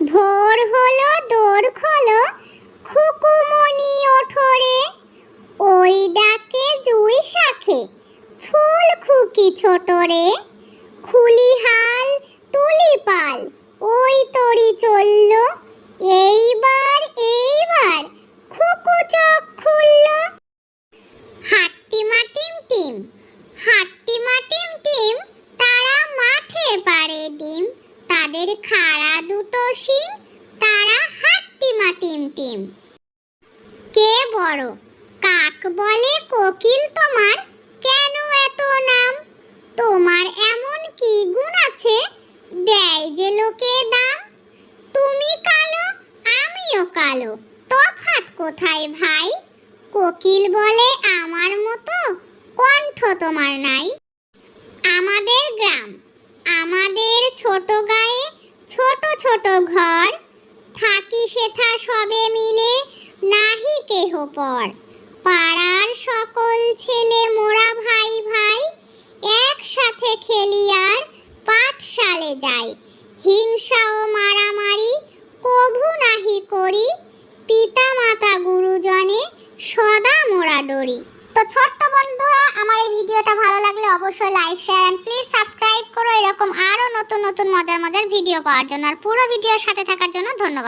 ভোর হলো, দোর খোলো খুকুমনি ওঠরে ওই ডাকে জুই শাখে, ফুল খুকি ছোট রে। খুলি হাল, তুলি পাল, ওই তরি চলল। এইবার এইবার, খুকু চোখ খুলল। হাট্টিমা টিম টিম হাট্টিমা টিম টিম, তারা মাঠে পারে ডিম। তাদের খাড়া দুটো শিং, তারা হাট্টিমা টিম টিম। কে বড়? কাক বলে কোকিল তোমার। কেন এত নাম? তোমার এমন কি গুণ আছে? দেয় যে লোকে দাম। তুমি কালো, আমিও কালো। তফাৎ কোথায় ভাই? কোকিল বলে আমার মতো কণ্ঠ তোমার নাই। আমাদের গ্রাম, আমাদের ছোট গায়ে ছোট ছোট ঘর। থাকি সেথা সবে মিলে, নাহি কেহ পর। পাড়ার সকল ছেলে মোরা ভাই ভাই, একসাথে খেলি আর পাঠশালে যাই। হিংসা ও মারামারি কভু নাহি করি। পিতা মাতা গুরুজনে সদা মোরা ডরি। তো ছোট্ট বন্ধুরা, আমার এই ভিডিওটা ভালো লাগলে অবশ্যই লাইক শেয়ার করো এরকম আরও নতুন নতুন মজার মজার ভিডিও পাওয়ার জন্য আর পুরো ভিডিওর সাথে থাকার জন্য ধন্যবাদ।